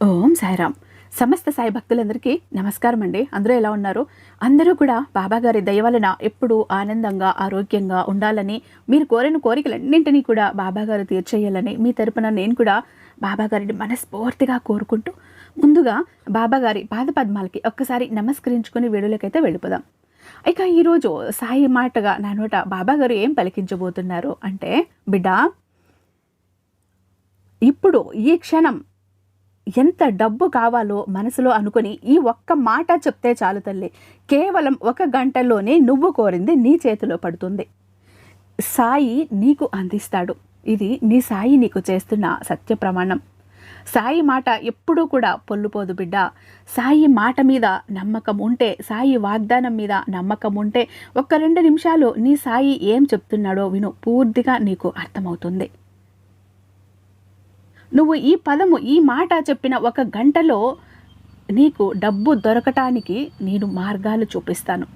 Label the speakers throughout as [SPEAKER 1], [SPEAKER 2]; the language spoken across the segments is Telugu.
[SPEAKER 1] ఓం సాయిరామ్. సమస్త సాయి భక్తులందరికీ నమస్కారం అండి అందరూ ఎలా ఉన్నారు? అందరూ కూడా బాబాగారి దయవలన ఎప్పుడూ ఆనందంగా ఆరోగ్యంగా ఉండాలని మీరు కోరిన కోరికలన్నింటినీ కూడా బాబాగారు తీర్చేయాలని మీ తరపున నేను కూడా బాబాగారిని మనస్ఫూర్తిగా కోరుకుంటూ ముందుగా బాబాగారి పాదపద్మాలకి ఒక్కసారి నమస్కరించుకుని వేడులకైతే వెళ్ళిపోదాం. ఇక ఈరోజు సాయి మాటగా నా నోట బాబాగారు ఏం పలికించబోతున్నారు అంటే బిడ్డ ఇప్పుడు ఈ క్షణం ఎంత డబ్బు కావాలో మనసులో అనుకుని ఈ ఒక్క మాట చెప్తే చాలు తల్లి. కేవలం ఒక గంటలోనే నువ్వు కోరింది నీ చేతిలో పడుతుంది. సాయి నీకు అందిస్తాడు. ఇది నీ సాయి నీకు చేస్తున్న సత్య ప్రమాణం. సాయి మాట ఎప్పుడూ కూడా పొల్లుపోదు బిడ్డ. సాయి మాట మీద నమ్మకం ఉంటే సాయి వాగ్దానం మీద నమ్మకం ఉంటే ఒక్క రెండు నిమిషాలు నీ సాయి ఏం చెప్తున్నాడో విను పూర్తిగా నీకు అర్థమవుతుంది. నువ్వు ఈ పదము ఈ మాట చెప్పిన ఒక గంటలో నీకు డబ్బు దొరకటానికి నేను మార్గాలు చూపిస్తాను.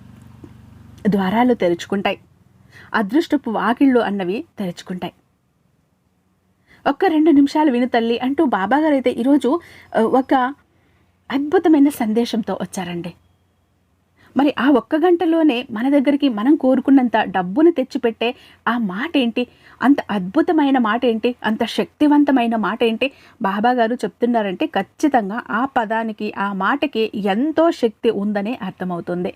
[SPEAKER 1] ద్వారాలు తెరుచుకుంటాయి. అదృష్టపు వాకిళ్ళు అన్నవి తెరుచుకుంటాయి. ఒక్క రెండు నిమిషాలు విను తల్లి అంటూ బాబాగారు అయితే ఈరోజు ఒక అద్భుతమైన సందేశంతో వచ్చారండి. మరి ఆ ఒక్క గంటలోనే మన దగ్గరికి మనం కోరుకున్నంత డబ్బును తెచ్చిపెట్టే ఆ మాట ఏంటి? అంత అద్భుతమైన మాట ఏంటి? అంత శక్తివంతమైన మాట ఏంటి? బాబా గారు చెప్తున్నారంటే ఖచ్చితంగా ఆ పదానికి ఆ మాటకి ఎంతో శక్తి ఉందనే అర్థమవుతుంది.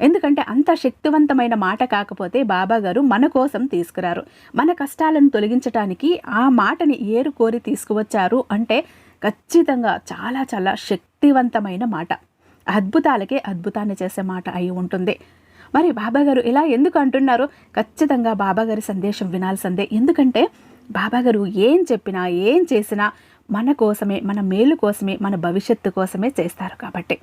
[SPEAKER 1] ఎందుకంటే అంత శక్తివంతమైన మాట కాకపోతే బాబా గారు మన కోసం తీసుకురారు. మన కష్టాలను తొలగించటానికి ఆ మాటని ఏరు కోరి తీసుకువచ్చారు అంటే ఖచ్చితంగా చాలా చాలా శక్తివంతమైన మాట. అద్భుతాలకే అద్భుతాన్ని చేసే మాట అయి ఉంటుంది. మరి బాబాగారు ఇలా ఎందుకు అంటున్నారో? ఖచ్చితంగా బాబాగారి సందేశం వినాల్సిందే. ఎందుకంటే బాబాగారు ఏం చెప్పినా ఏం చేసినా మన కోసమే మన మేలు కోసమే మన భవిష్యత్తు కోసమే చేస్తారు కాబట్టి.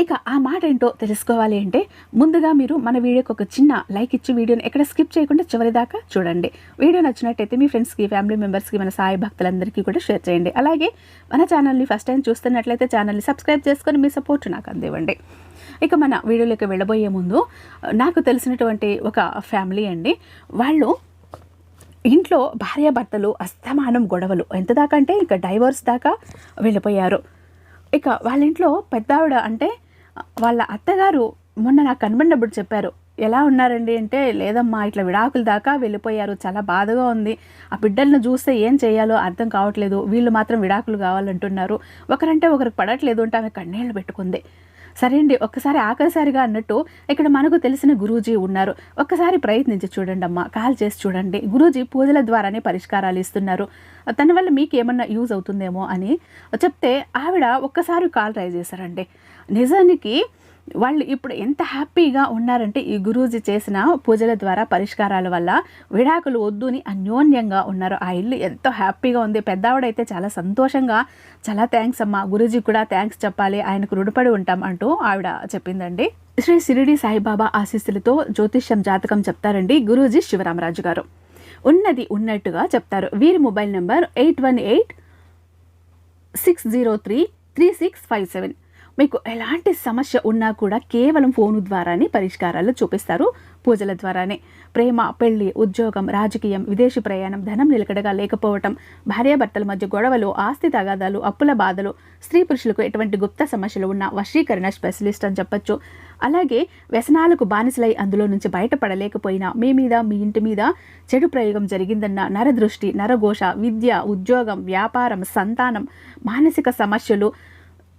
[SPEAKER 1] ఇక ఆ మాట ఏంటో తెలుసుకోవాలి అంటే ముందుగా మీరు మన వీడియోకి ఒక చిన్న లైక్ ఇచ్చి వీడియోని ఎక్కడ స్కిప్ చేయకుండా చివరి దాకా చూడండి. వీడియో నచ్చినట్టయితే మీ ఫ్రెండ్స్కి ఫ్యామిలీ మెంబర్స్కి మన సాయి భక్తులందరికీ కూడా షేర్ చేయండి. అలాగే మన ఛానల్ని ఫస్ట్ టైం చూస్తున్నట్లయితే ఛానల్ని సబ్స్క్రైబ్ చేసుకొని మీ సపోర్ట్ నాకు అందివ్వండి. ఇక మన వీడియోలోకి వెళ్ళబోయే ముందు నాకు తెలిసినటువంటి ఒక ఫ్యామిలీ అండి. వాళ్ళు ఇంట్లో భార్యాభర్తలు అస్తమానం గొడవలు ఎంత దాకా అంటే ఇక డైవర్స్ దాకా వెళ్ళిపోయారు. ఇక వాళ్ళ ఇంట్లో పెద్దావిడ అంటే వాళ్ళ అత్తగారు మొన్న నాకు కనబడినప్పుడు చెప్పారు ఎలా ఉన్నారండి? అంటే లేదమ్మా ఇట్లా విడాకుల దాకా వెళ్ళిపోయారు చాలా బాధగా ఉంది. ఆ బిడ్డలను చూస్తే ఏం చేయాలో అర్థం కావట్లేదు. వీళ్ళు మాత్రం విడాకులు కావాలంటున్నారు. ఒకరంటే ఒకరికి పడట్లేదు అంటే ఆమె కన్నీళ్ళు పెట్టుకుంది. సరే అండి ఒక్కసారి ఆఖరిసారిగా అన్నట్టు ఇక్కడ మనకు తెలిసిన గురూజీ ఉన్నారు. ఒక్కసారి ప్రయత్నించి చూడండి అమ్మా కాల్ చేసి చూడండి. గురూజీ పూజల ద్వారానే పరిష్కారాలు ఇస్తున్నారు. తన వల్ల మీకు ఏమన్నా యూజ్ అవుతుందేమో అని చెప్తే ఆవిడ ఒక్కసారి కాల్ ట్రై చేశారండి. నిజానికి వాళ్ళు ఇప్పుడు ఎంత హ్యాపీగా ఉన్నారంటే ఈ గురూజీ చేసిన పూజల ద్వారా పరిష్కారాల వల్ల విడాకులు వద్దు అని అన్యోన్యంగా ఉన్నారు. ఆ ఇల్లు ఎంతో హ్యాపీగా ఉంది. పెద్దావిడైతే చాలా సంతోషంగా చాలా థ్యాంక్స్ అమ్మా గురూజీ కూడా థ్యాంక్స్ చెప్పాలి ఆయనకు రుణపడి ఉంటాం అంటూ ఆవిడ చెప్పిందండి. శ్రీ సిరిడి సాయిబాబా ఆశీస్సులతో జ్యోతిష్యం జాతకం చెప్తారండి గురూజీ శివరామరాజు గారు. ఉన్నది ఉన్నట్టుగా చెప్తారు. వీరి mobile number eight one eight six zero three three six five seven. మీకు ఎలాంటి సమస్య ఉన్నా కూడా కేవలం ఫోను ద్వారానే పరిష్కారాలు చూపిస్తారు. పూజల ద్వారానే. ప్రేమ పెళ్ళి ఉద్యోగం రాజకీయం విదేశీ ప్రయాణం ధనం నిలకడగా లేకపోవటం భార్యాభర్తల మధ్య గొడవలు ఆస్తి తగాదాలు అప్పుల బాధలు స్త్రీ పురుషులకు ఎటువంటి గుప్త సమస్యలు ఉన్న వశీకరణ స్పెషలిస్ట్ అని చెప్పొచ్చు. అలాగే వ్యసనాలకు బానిసలై అందులో నుంచి బయటపడలేకపోయినా మీ మీద మీ ఇంటి మీద చెడు ప్రయోగం జరిగిందన్న నరదృష్టి నరఘోష విద్య ఉద్యోగం వ్యాపారం సంతానం మానసిక సమస్యలు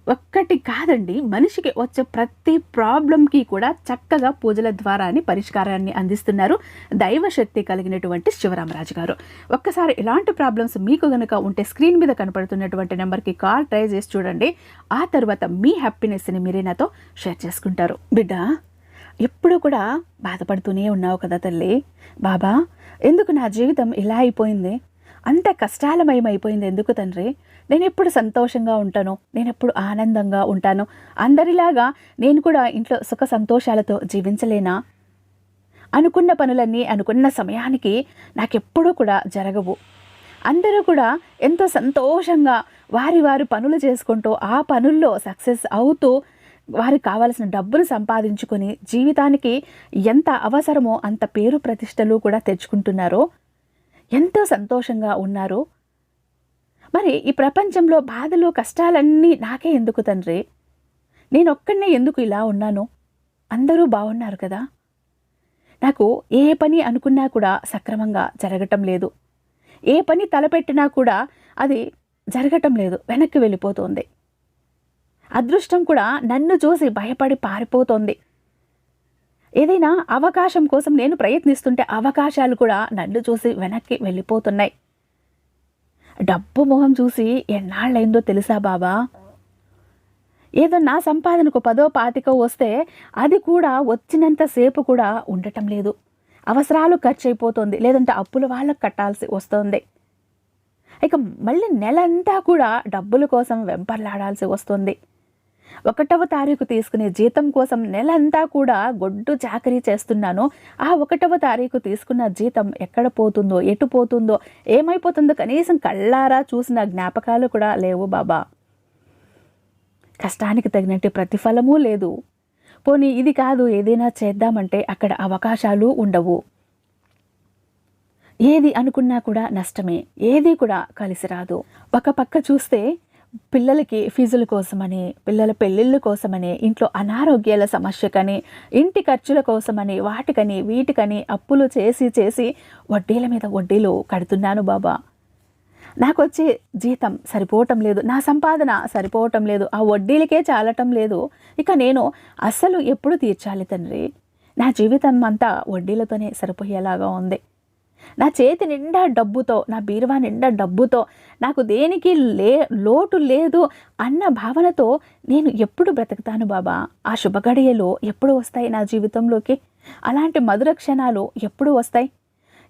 [SPEAKER 1] ఒక్కటి కాదండి మనిషికి వచ్చే ప్రతి ప్రాబ్లంకి కూడా చక్కగా పూజల ద్వారాని పరిష్కారాన్ని అందిస్తున్నారు దైవశక్తి కలిగినటువంటి శివరామరాజు గారు. ఒక్కసారి ఇలాంటి ప్రాబ్లమ్స్ మీకు గనుక ఉంటే స్క్రీన్ మీద కనపడుతున్నటువంటి నెంబర్కి కాల్ ట్రై చేసి చూడండి. ఆ తర్వాత మీ హ్యాపీనెస్ని మీరే నాతో షేర్ చేసుకుంటారు. బిడ్డ ఎప్పుడు కూడా బాధపడుతూనే ఉన్నావు కదా తల్లి. బాబా ఎందుకు నా జీవితం ఇలా అయిపోయింది? అంత కష్టాలమయమైపోయింది ఎందుకు తండ్రి? నేను ఎప్పుడు సంతోషంగా ఉంటాను? నేను ఎప్పుడు ఆనందంగా ఉంటాను? అందరిలాగా నేను కూడా ఇంట్లో సుఖ సంతోషాలతో జీవించలేనా? అనుకున్న పనులన్నీ అనుకున్న సమయానికి నాకెప్పుడూ కూడా జరగవు. అందరూ కూడా ఎంతో సంతోషంగా వారి వారి పనులు చేసుకుంటూ ఆ పనుల్లో సక్సెస్ అవుతూ వారికి కావలసిన డబ్బును సంపాదించుకొని జీవితానికి ఎంత అవసరమో అంత పేరు ప్రతిష్టలు కూడా తెచ్చుకుంటున్నారో ఎంతో సంతోషంగా ఉన్నారు? మరి ఈ ప్రపంచంలో బాధలు కష్టాలన్నీ నాకే ఎందుకు తండ్రి? నేను ఒక్కడనే ఎందుకు ఇలా ఉన్నాను? అందరూ బాగున్నారు కదా? నాకు ఏ పని అనుకున్నా కూడా సక్రమంగా జరగటం లేదు. ఏ పని తలపెట్టినా కూడా అది జరగటం లేదు వెనక్కి వెళ్ళిపోతుంది. అదృష్టం కూడా నన్ను చూసి భయపడి పారిపోతోంది. ఏదైనా అవకాశం కోసం నేను ప్రయత్నిస్తుంటే అవకాశాలు కూడా నన్ను చూసి వెనక్కి వెళ్ళిపోతున్నాయి. డబ్బు మొహం చూసి ఎన్నాళ్ళైందో తెలుసా బాబా ఏదో నా సంపాదనకు పదో పాతికో వస్తే అది కూడా వచ్చినంతసేపు కూడా ఉండటం లేదు. అవసరాలు ఖర్చు అయిపోతుంది లేదంటే అప్పుల వాళ్ళకు కట్టాల్సి వస్తుంది. ఇక మళ్ళీ నెలంతా కూడా డబ్బుల కోసం వెంపర్లాడాల్సి వస్తుంది. ఒకటవ తారీఖు తీసుకునే జీతం కోసం నెలంతా కూడా గొడ్డు చాకరీ చేస్తున్నాను. ఆ ఒకటవ తారీఖు తీసుకున్న జీతం ఎక్కడ పోతుందో ఎటు పోతుందో ఏమైపోతుందో కనీసం కళ్ళారా చూసిన జ్ఞాపకాలు కూడా లేవు బాబా. కష్టానికి తగినట్టు ప్రతిఫలమూ లేదు. పోనీ ఇది కాదు ఏదైనా చేద్దామంటే అక్కడ అవకాశాలు ఉండవు. ఏది అనుకున్నా కూడా నష్టమే ఏది కూడా కలిసి రాదు. ఒక పక్క చూస్తే పిల్లలకి ఫీజుల కోసమని పిల్లల పెళ్ళిళ్ళ కోసమని ఇంట్లో అనారోగ్యాల సమస్యకని ఇంటి ఖర్చుల కోసమని వాటికని వీటికని అప్పులు చేసి చేసి వడ్డీల మీద వడ్డీలు కడుతున్నాను బాబా. నాకు వచ్చే జీతం సరిపోవటం లేదు నా సంపాదన సరిపోవటం లేదు ఆ వడ్డీలకే చాలటం లేదు. ఇక నేను అస్సలు ఎప్పుడు తీర్చాలి తండ్రి? నా జీవితం అంతా వడ్డీలతోనే సరిపోయేలాగా ఉంది. నా చేతి నిండా డబ్బుతో నా బీరువా నిండా డబ్బుతో నాకు దేనికి లే లోటు లేదు అన్న భావనతో నేను ఎప్పుడు బ్రతుకుతాను బాబా? ఆ శుభగడియలో ఎప్పుడు వస్తాయి నా జీవితంలోకి? అలాంటి మధుర క్షణాలు ఎప్పుడు వస్తాయి?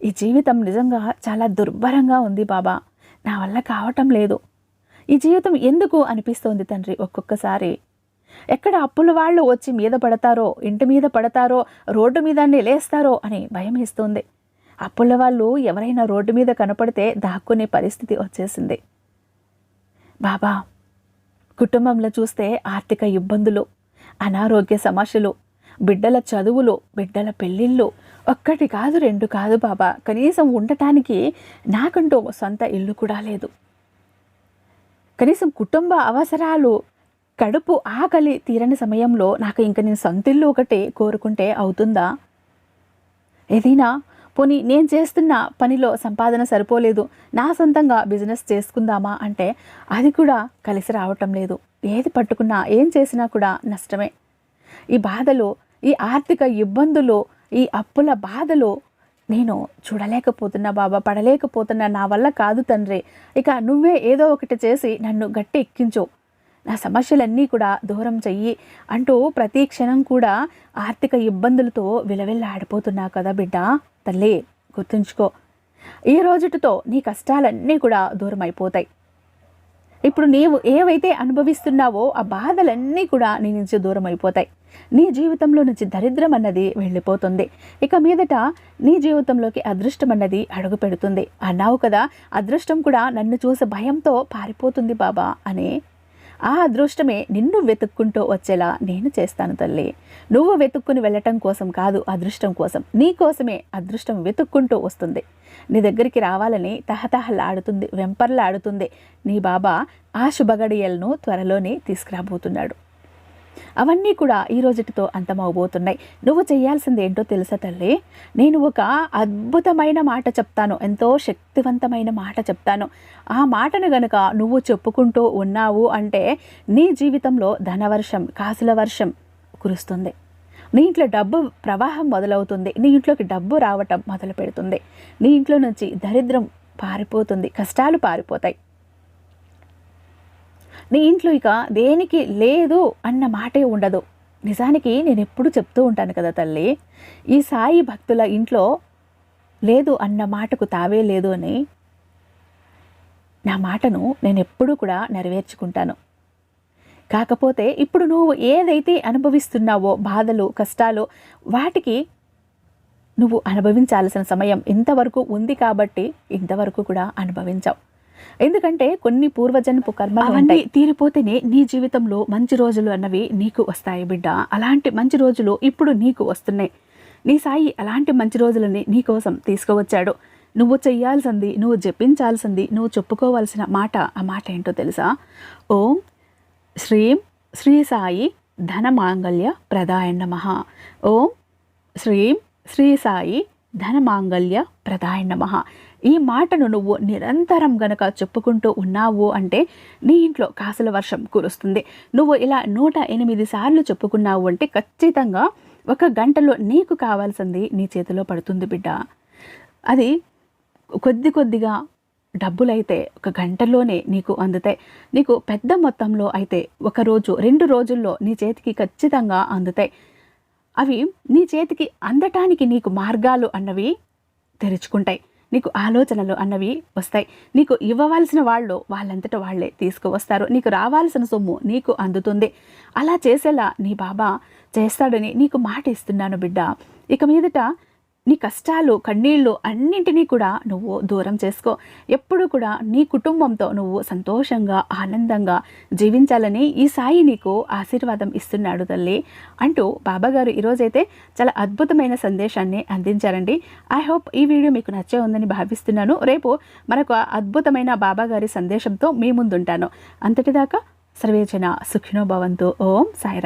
[SPEAKER 1] ఈ జీవితం నిజంగా చాలా దుర్భరంగా ఉంది బాబా. నా వల్ల కావటం లేదు. ఈ జీవితం ఎందుకు అనిపిస్తోంది తండ్రి ఒక్కొక్కసారి? ఎక్కడ అప్పుల వాళ్ళు వచ్చి మీద పడతారో ఇంటి మీద పడతారో రోడ్డు మీద లేస్తారో అని భయం వేస్తుంది. అప్పుల వాళ్ళు ఎవరైనా రోడ్డు మీద కనపడితే దాక్కునే పరిస్థితి వచ్చేసింది. బాబా కుటుంబంలో చూస్తే ఆర్థిక ఇబ్బందులు అనారోగ్య సమస్యలు బిడ్డల చదువులు బిడ్డల పెళ్ళిళ్ళు ఒక్కటి కాదు రెండు కాదు బాబా. కనీసం ఉండటానికి నాకంటూ సొంత ఇల్లు కూడా లేదు. కనీసం కుటుంబ అవసరాలు కడుపు ఆకలి తీరని సమయంలో నాకు ఇంక నేను సొంత ఇల్లు ఒకటి కోరుకుంటే అవుతుందా? ఏదైనా పోనీ నేను చేస్తున్న పనిలో సంపాదన సరిపోలేదు నా సొంతంగా బిజినెస్ చేసుకుందామా అంటే అది కూడా కలిసి రావటం లేదు. ఏది పట్టుకున్నా ఏం చేసినా కూడా నష్టమే. ఈ బాధలు ఈ ఆర్థిక ఇబ్బందులు ఈ అప్పుల బాధలు నేను చూడలేకపోతున్నా బాబా పడలేకపోతున్నా. నా వల్ల కాదు తండ్రి. ఇక నువ్వే ఏదో ఒకటి చేసి నన్ను గట్టి ఎక్కించు. నా సమస్యలన్నీ కూడా దూరం చెయ్యి అంటూ ప్రతి క్షణం కూడా ఆర్థిక ఇబ్బందులతో విలవిల్లాడిపోతున్నా కదా బిడ్డ. తల్లి గుర్తుంచుకో. ఈ రోజుటితో నీ కష్టాలన్నీ కూడా దూరం అయిపోతాయి ఇప్పుడు నీవు ఏవైతే అనుభవిస్తున్నావో ఆ బాధలన్నీ కూడా నీ నుంచి దూరం అయిపోతాయి నీ జీవితంలో నుంచి దరిద్రం అన్నది వెళ్ళిపోతుంది. ఇక మీదట నీ జీవితంలోకి అదృష్టం అన్నది అడుగు పెడుతుంది. అన్నావు కదా అదృష్టం కూడా నన్ను చూసే భయంతో పారిపోతుంది బాబా అని ఆ అదృష్టమే నిన్ను వెతుక్కుంటూ వచ్చేలా నేను చేస్తాను తల్లి. నువ్వు వెతుక్కుని వెళ్ళటం కోసం కాదు అదృష్టం కోసం. నీ కోసమే అదృష్టం వెతుక్కుంటూ వస్తుంది. నీ దగ్గరికి రావాలని తహతహలాడుతుంది వెంపర్లాడుతుంది. నీ బాబా ఆ శుభగడియలను త్వరలోనే తీసుకురాబోతున్నాడు. అవన్నీ కూడా ఈ రోజుటితో అంతమవబోతున్నాయి. నువ్వు చేయాల్సింది ఏంటో తెలుసా తల్లి? నేను ఒక అద్భుతమైన మాట చెప్తాను. ఎంతో శక్తివంతమైన మాట చెప్తాను. ఆ మాటను గనుక నువ్వు చెప్పుకుంటూ ఉన్నావు అంటే నీ జీవితంలో ధనవర్షం కాసుల వర్షం కురుస్తుంది. నీ ఇంట్లో డబ్బు ప్రవాహం మొదలవుతుంది. నీ ఇంట్లోకి డబ్బు రావటం మొదలు పెడుతుంది నీ ఇంట్లో నుంచి దరిద్రం పారిపోతుంది. కష్టాలు పారిపోతాయి. నీ ఇంట్లో ఇక దేనికి లేదు అన్న మాటే ఉండదు. నిజానికి నేను ఎప్పుడు చెప్తూ ఉంటాను కదా తల్లి ఈ సాయి భక్తుల ఇంట్లో లేదు అన్న మాటకు తావే లేదు అని నా మాటను నేను ఎప్పుడూ కూడా నెరవేర్చుకుంటాను. కాకపోతే ఇప్పుడు నువ్వు ఏదైతే అనుభవిస్తున్నావో బాధలు కష్టాలు వాటికి నువ్వు అనుభవించాల్సిన సమయం ఇంతవరకు ఉంది కాబట్టి ఇంతవరకు కూడా అనుభవించావు. ఎందుకంటే కొన్ని పూర్వజన్పు కర్మలు అవన్నీ తీరిపోతేనే నీ జీవితంలో మంచి రోజులు అన్నవి నీకు వస్తాయి బిడ్డ. అలాంటి మంచి రోజులు ఇప్పుడు నీకు వస్తున్నాయి. నీ సాయి అలాంటి మంచి రోజులని నీ కోసం తీసుకువచ్చాడు. నువ్వు చెయ్యాల్సింది నువ్వు జపించాల్సింది నువ్వు చెప్పుకోవాల్సిన మాట ఆ మాట ఏంటో తెలుసా? ఓం శ్రీం శ్రీ సాయి ధనమాంగళ్య ప్రదాయ నమ. ఓం శ్రీం శ్రీ సాయి ధనమాంగళ్య ప్రదాయ నమ. ఈ మాటను నువ్వు నిరంతరం గనక చెప్పుకుంటూ ఉన్నావు అంటే నీ ఇంట్లో కాసుల వర్షం కురుస్తుంది. నువ్వు ఇలా నూట ఎనిమిది సార్లు చెప్పుకున్నావు అంటే ఖచ్చితంగా ఒక గంటలో నీకు కావాల్సింది నీ చేతిలో పడుతుంది బిడ్డ. అది కొద్ది కొద్దిగా డబ్బులైతే ఒక గంటలోనే నీకు అందుతాయి. నీకు పెద్ద మొత్తంలో అయితే ఒక రోజు రెండు రోజుల్లో నీ చేతికి ఖచ్చితంగా అందుతాయి. అవి నీ చేతికి అందటానికి నీకు మార్గాలు అన్నవి తెరుచుకుంటాయి. నీకు ఆలోచనలు అన్నవి వస్తాయి. నీకు ఇవ్వవలసిన వాళ్ళు వాళ్ళంతట వాళ్ళే తీసుకువస్తారు. నీకు రావాల్సిన సొమ్ము నీకు అందుతుంది. అలా చేసేలా నీ బాబా చేస్తాడని నీకు మాట ఇస్తున్నాను బిడ్డ. ఇక మీదట నీ కష్టాలు కన్నీళ్ళు అన్నింటినీ కూడా నువ్వు దూరం చేసుకో. ఎప్పుడు కూడా నీ కుటుంబంతో నువ్వు సంతోషంగా ఆనందంగా జీవించాలని ఈ సాయి నీకు ఆశీర్వాదం ఇస్తున్నాడు తల్లి. అంటూ బాబాగారు ఈరోజైతే చాలా అద్భుతమైన సందేశాన్ని అందించారండి. ఐ హోప్ ఈ వీడియో మీకు నచ్చే ఉందని భావిస్తున్నాను. రేపు మరొక అద్భుతమైన బాబాగారి సందేశంతో మీ ముందుంటాను. అంతటిదాకా సర్వేచన సుఖినో భవంతు. ఓం సాయి